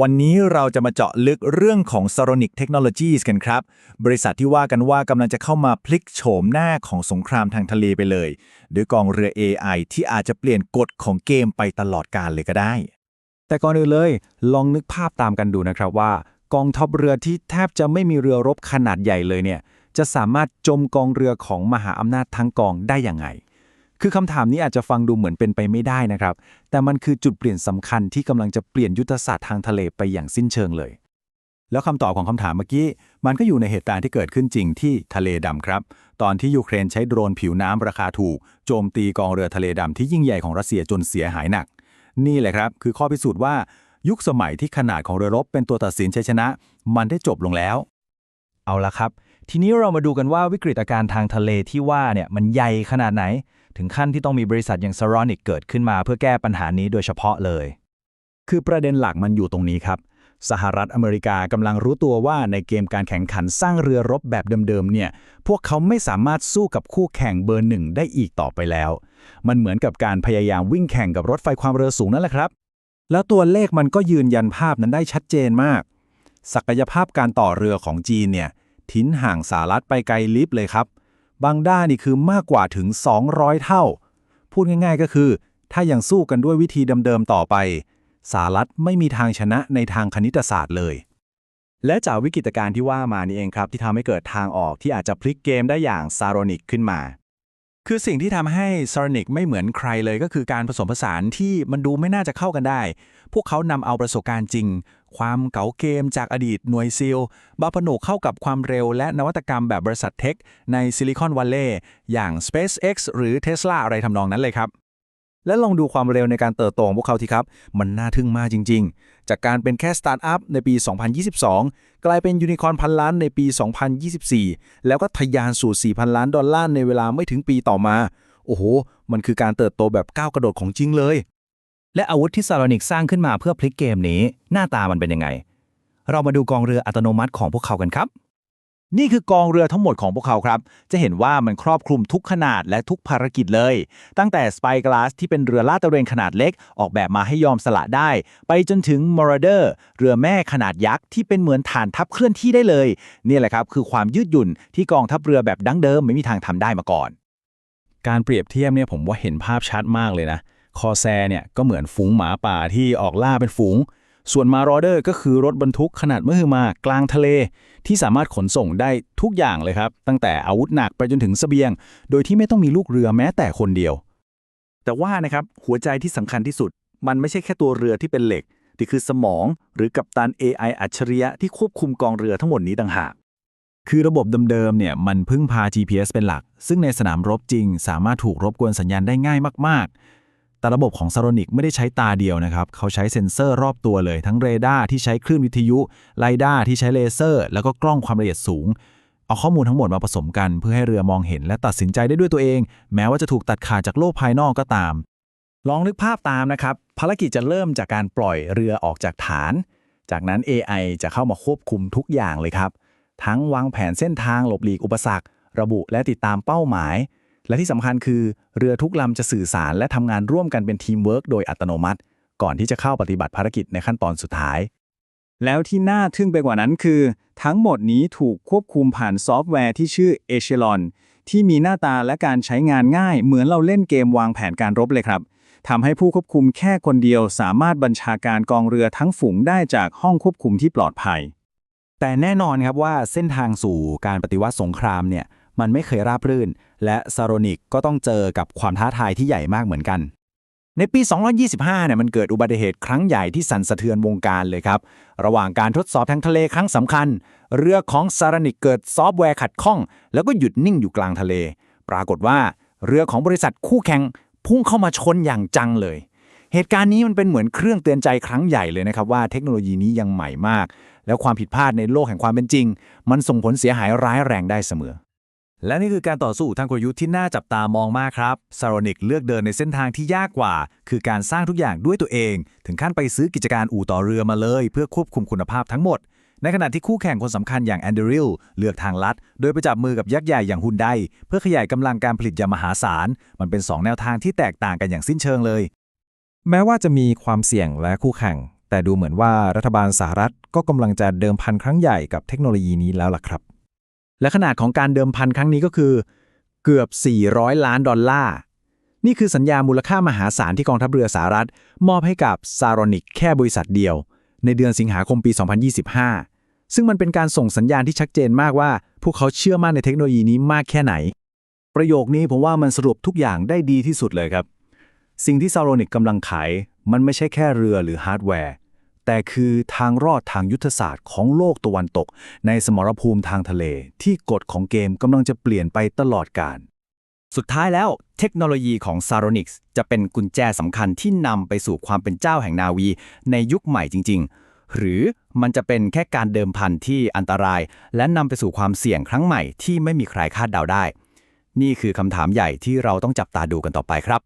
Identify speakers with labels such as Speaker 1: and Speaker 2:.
Speaker 1: วันนี้เราจะมาเจาะลึกเรื่องของ Saronic Technologies กันครับ บริษัทที่ว่ากันว่ากำลังจะเข้ามาพลิกโฉมหน้าของสงครามทางทะเลไปเลยด้วยกองเรือ AI ที่อาจจะเปลี่ยนกฎของเกมไปตลอดกาลเลยก็ได้
Speaker 2: แต่ก่อนอื่นเลย ลองนึกภาพตามกันดูนะครับว่า กองทัพเรือที่แทบจะไม่มีเรือรบขนาดใหญ่เลยเนี่ยจะสามารถจมกองเรือของมหาอำนาจทั้งกองได้อย่างไง คือคำถามนี้อาจจะฟังดูเหมือนเป็นไปไม่ได้นะครับ แต่มันคือจุดเปลี่ยนสำคัญที่กำลังจะเปลี่ยนยุทธศาสตร์ทางทะเลไปอย่างสิ้นเชิงเลย แล้วคำตอบของคำถามเมื่อกี้ มันก็อยู่ในเหตุการณ์ที่เกิดขึ้นจริงที่ทะเลดำครับ ตอนที่ยูเครนใช้โดรนผิวน้ำราคาถูก โจมตีกองเรือทะเลดำที่ยิ่งใหญ่ของรัสเซียจนเสียหายหนัก นี่แหละครับ คือข้อพิสูจน์ว่ายุคสมัยที่ขนาดของเรือรบเป็นตัวตัดสินชัยชนะ มันได้จบลงแล้ว เอาละครับ ทีนี้เรามาดูกันว่าวิกฤตการณ์ทางทะเลที่ว่าเนี่ยมันใหญ่ขนาดไหน ถึงขั้นที่ต้องมีบริษัทอย่าง Saronic เกิดขึ้นมาเพื่อแก้ปัญหานี้โดยเฉพาะเลย คือประเด็นหลักมันอยู่ตรงนี้ครับ สหรัฐอเมริกากำลังรู้ตัวว่าในเกมการแข่งขันสร้างเรือรบแบบเดิมๆเนี่ย พวกเขาไม่สามารถสู้กับคู่แข่งเบอร์หนึ่งได้อีกต่อไปแล้ว มันเหมือนกับการพยายามวิ่งแข่งกับรถไฟความเร็วสูงนั่นแหละครับ แล้วตัวเลขมันก็ยืนยันภาพนั้นได้ชัดเจนมาก ศักยภาพการต่อเรือของจีนเนี่ยทิ้นห่างสหรัฐไปไกลลิฟเลยครับ บางด้านนี่คือมากกว่าถึง 200 เท่า พูดง่ายๆก็คือ ถ้ายังสู้กันด้วยวิธีเดิมๆต่อไป สหรัฐไม่มีทางชนะในทางคณิตศาสตร์เลย และจากวิกฤตการณ์ที่ว่ามานี่เองครับ ที่ทำให้เกิดทางออกที่อาจจะพลิกเกมได้อย่างซารอนิกขึ้นมา คือสิ่งที่ทำให้ s a r o n i c ไม่เหมือนใครเลยก็คือการผสมผสานที่มันดูไม่น่าจะเข้ากันได้ พวกเขานำเอาประสบการณ์จริง ความเก๋าเกมจากอดีตหน่วยซีลมาผนวกเข้ากับความเร็วและนวัตกรรมแบบบริษัทเทค ในซิลิคอนวัลเลย์อย่าง SpaceX หรือ Tesla อะไรทำนองนั้นเลยครับ และลองดูความเร็วในการเติบโตของพวกเขาทีครับ มันน่าทึ่งมากจริง ๆ จากการเป็นแค่สตาร์ทอัพในปี 2022 กลายเป็นยูนิคอร์นพันล้านในปี 2024 แล้วก็ทะยานสู่ 4,000 ล้านดอลลาร์ในเวลาไม่ถึงปีต่อมา โอ้โห มันคือการเติบโตแบบก้าวกระโดดของจริงเลย และอาวุธที่ซา r อนิกสร้างขึ้นมาเพื่อพลิกเกมนี้ หน้าตามันเป็นยังไง เรามาดูกองเรืออัตโนมัติของพวกเขากันครับ นี่คือกองเรือทั้งหมดของพวกเขาครับ จะเห็นว่ามันครอบคลุมทุกขนาดและทุกภารกิจเลย ตั้งแต่ Spy Glass ที่เป็นเรือลาดตระเวนขนาดเล็ก ออกแบบมาให้ยอมสละได้ ไปจนถึง Marauder เรือแม่ขนาดยักษ์ที่เป็นเหมือนฐานทัพเคลื่อนที่ได้เลย นี่แหละครับคือความยืดหยุ่นที่กองทัพเรือแบบดั้งเดิมไม่มีทางทำได้มาก่อน การเปรียบเทียบเนี่ยผมว่าเห็นภาพชัดมากเลยนะ คอแซเนี่ยก็เหมือนฝูงหมาป่าที่ออกล่าเป็นฝูง ส่วนมารอเดอร์ก็คือรถบรรทุกขนาดมหึมากลางทะเล ที่สามารถขนส่งได้ทุกอย่างเลยครับ ตั้งแต่อาวุธหนักไปจนถึงเสบียง โดยที่ไม่ต้องมีลูกเรือแม้แต่คนเดียว แต่ว่านะครับหัวใจที่สำคัญที่สุด มันไม่ใช่แค่ตัวเรือที่เป็นเหล็กแต่คือสมองหรือกัปตัน AI อัจฉริยะที่ควบคุมกองเรือทั้งหมดนี้ต่างหากคือระบบเดิมๆเนี่ยมันพึ่งพา GPS เป็นหลัก ซึ่งในสนามรบจริง สามารถถูกรบกวนสัญญาณได้ง่ายมาก แต่ระบบของ s a r o n i c ไม่ได้ใช้ตาเดียวนะครับ เขาใช้เซ็นเซอร์รอบตัวเลย ทั้งเรดาร์ที่ใช้คลื่นวิทยุไลด้าที่ใช้เลเซอร์ แล้วก็กล้องความละเอียดสูง เอาข้อมูลทั้งหมดมาผสมกัน เพื่อให้เรือมองเห็นและตัดสินใจได้ด้วยตัวเอง แม้ว่าจะถูกตัดขาดจากโลกภายนอกก็ตาม ลองนึกภาพตามนะครับ ภารกิจจะเริ่มจากการปล่อยเรือออกจากฐาน จากนั้น AI จะเข้ามาควบคุมทุกอย่างเลยครับ ทั้งวางแผนเส้นทางหลบหลีกอุปสรรค ระบุและติดตามเป้าหมาย และที่สำคัญคือเรือทุกลำจะสื่อสารและทำงานร่วมกันเป็นทีมเวิร์กโดยอัตโนมัติ ก่อนที่จะเข้าปฏิบัติภารกิจในขั้นตอนสุดท้าย แล้วที่น่าทึ่งไปกว่านั้นคือ ทั้งหมดนี้ถูกควบคุมผ่านซอฟต์แวร์ที่ชื่อ Echelon ที่มีหน้าตาและการใช้งานง่าย เหมือนเราเล่นเกมวางแผนการรบเลยครับทำให้ผู้ควบคุมแค่คนเดียว สามารถบัญชาการกองเรือทั้งฝูงได้จากห้องควบคุมที่ปลอดภัย แต่แน่นอนครับว่าเส้นทางสู่การปฏิวัติสงครามเนี่ย มันไม่เคยราบรื่น และซาโรนิกก็ต้องเจอกับความท้าทายที่ใหญ่มากเหมือนกัน ในปี 2025 เนี่ยมันเกิดอุบัติเหตุครั้งใหญ่ที่สั่นสะเทือนวงการเลยครับ ระหว่างการทดสอบทางทะเลครั้งสำคัญ เรือของซาโรนิกเกิดซอฟต์แวร์ขัดข้อง แล้วก็หยุดนิ่งอยู่กลางทะเล ปรากฏว่าเรือของบริษัทคู่แข่งพุ่งเข้ามาชนอย่างจังเลย เหตุการณ์นี้มันเป็นเหมือนเครื่องเตือนใจครั้งใหญ่เลยนะครับว่าเทคโนโลยีนี้ยังใหม่มาก แล้วความผิดพลาดในโลกแห่งความเป็นจริง มันส่งผลเสียหายร้ายแรงได้เสมอ และนี่คือการต่อสู้ทางกลยุทธ์ที่น่าจับตามองมากครับซารอนิกเลือกเดินในเส้นทางที่ยากกว่า คือการสร้างทุกอย่างด้วยตัวเอง ถึงขั้นไปซื้อกิจการอู่ต่อเรือมาเลย เพื่อควบคุมคุณภาพทั้งหมด ในขณะที่คู่แข่งคนสำคัญอย่างแอนเดริลเลือกทางลัด โดยไปจับมือกับยักษ์ใหญ่อย่างฮุนไดเพื่อขยายกำลังการผลิตยามหาศาล มันเป็น 2 แนวทางที่แตกต่างกันอย่างสิ้นเชิงเลย
Speaker 3: แม้ว่าจะมีความเสี่ยงและคู่แข่ง
Speaker 2: แต่ดูเหมือนว่ารัฐบาลสหรัฐก็กำลังจะเดิมพันครั้งใหญ่กับเทคโนโลยีนี้แล้วล่ะครับ และขนาดของการเดิมพันครั้งนี้ก็คือ เกือบ 400 ล้านดอลลาร์ นี่คือสัญญามูลค่ามหาศาลที่กองทัพเรือสหรัฐ มอบให้กับซารอนิกแค่บริษัทเดียว ในเดือนสิงหาคมปี 2025 ซึ่งมันเป็นการส่งสัญญาณที่ชัดเจนมากว่า พวกเขาเชื่อมั่นในเทคโนโลยีนี้มากแค่ไหน ประโยคนี้ผมว่ามันสรุปทุกอย่างได้ดีที่สุดเลยครับ สิ่งที่ซารอนิกกำลังขายมันไม่ใช่แค่เรือหรือฮาร์ดแวร์ แต่คือทางรอดทางยุทธศาสตร์ของโลกตะวันตก ในสมรภูมิทางทะเล ที่กฎของเกมกำลังจะเปลี่ยนไปตลอดกาล
Speaker 3: สุดท้ายแล้วเทคโนโลยีของ s a r o n i x จะเป็นกุญแจสำคัญที่นำไปสู่ความเป็นเจ้าแห่งนาวี ในยุคใหม่จริง ๆ หรือมันจะเป็นแค่การเดิมพันที่อันตราย และนำไปสู่ความเสี่ยงครั้งใหม่ที่ไม่มีใครคาดเดาได้ นี่คือคำถามใหญ่ที่เราต้องจับตาดูกันต่อไปครับ